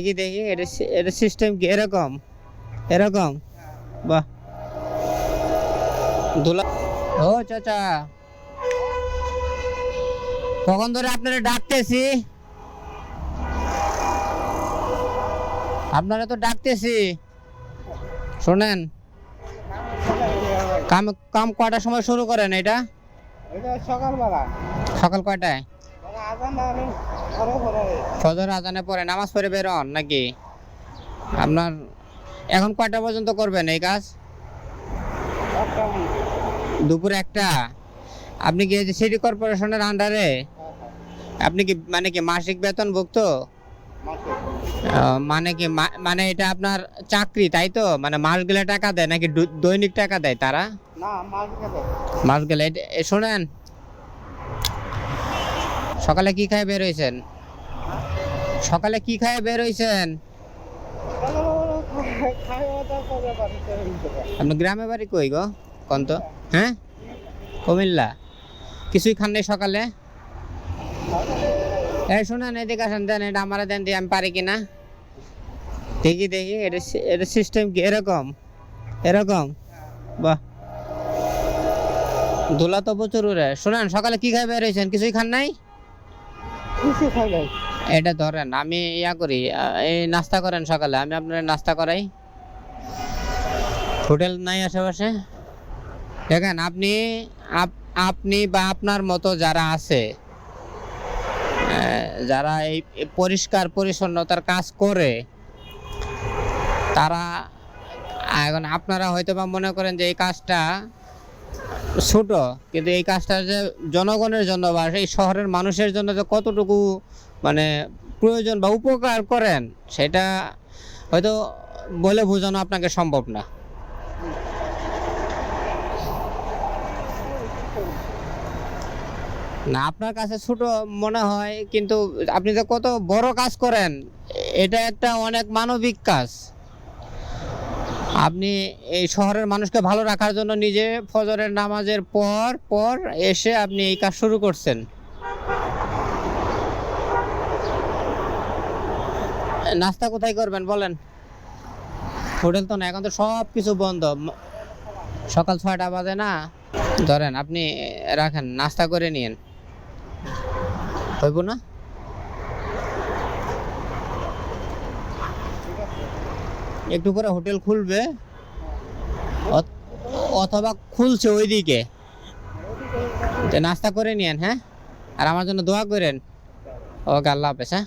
দেখি দেখি এটা এটা সিস্টেম কি? এরকম। এরকম। বাহ। ও চাচা। কখন ধরে আপনারা ডাকতেছি? আপনারা তো ডাকতেছি। শোনেন। কাম কাম কয়টার সময় শুরু করেন এটা? এটা সকালবেলা। সকাল কয়টায়? ফজর আজানে পরে নামাজ পড়ে বেরোন নাকি? আপনার এখন কয়টা পর্যন্ত করবেন এই কাজ? দুপুর একটা। আপনি কি যে সিটি কর্পোরেশনের আন্ডারে? আপনি কি মানে কি মাসিক বেতন ভুক্ত মানে কি মানে এটা আপনার চাকরি তাই তো? মানে মাস গেলে টাকা দেয় নাকি দৈনিক টাকা দেয় তারা? না মাস গেলে। মাস গেলে শোনেন। সকালে কি খায় বের হয়েছেন সকালে কি খায় বের হয়েছেন আপনার গ্রামে বাড়ি কই গো? কোন তো? হ্যাঁ? কুমিল্লা। কিছুই খান নাই সকালে? এই শোনেন, এদিকে আসেন, দেন, এটা আমার দেন, দিয়ে আমি পারি কিনা? দেখি দেখি, এটা এটা সিস্টেম কি? এরকম। এরকম। বাহ। ধুলা তো প্রচুর উড়ে শোনেন, সকালে কি খাই বের হয়েছেন কিছুই খান নাই? এটা ধরেন, আমি ইয়া করি এই নাস্তা করেন সকালে, আমি আপনার নাস্তা করাই। হোটেল নাই আশেপাশে? দেখেন, আপনি আপনি বা আপনার মতো যারা আছে যারা এই পরিষ্কার পরিচ্ছন্নতার কাজ করে, তারা, এখন আপনারা হয়তো বা মনে করেন যে এই কাজটা ছোট। কিন্তু এই কাজটা যে জনগণের জন্য বা সেই শহরের মানুষের জন্য যে কতটুকু মানে প্রয়োজন বা উপকার করেন, সেটা হয়তো বলে বোঝানো আপনাকে সম্ভব না। না, আপনার কাছে ছোট মনে হয়, কিন্তু আপনি যে কত বড় কাজ করেন এটা একটা অনেক মানবিক কাজ। আপনি এই শহরের মানুষকে ভালো রাখার জন্য নিজে ফজরের নামাজের পর পর এসে আপনি এই কাজ শুরু করছেন। নাস্তা কোথায় করবেন বলেন? হোটেল তো না, এখন তো সব কিছু বন্ধ সকাল ছয়টা বাজে না? ধরেন আপনি, রাখেন, নাস্তা করে নিয়েন। হইব না? একটু পরে হোটেল খুলবে। অথ- অথবা খুলছে ওইদিকে। নাস্তা করে নিয়েন হ্যাঁ? আর আমার জন্য দোয়া করেন। ওকে, আল্লাহ হাফেজ হ্যাঁ?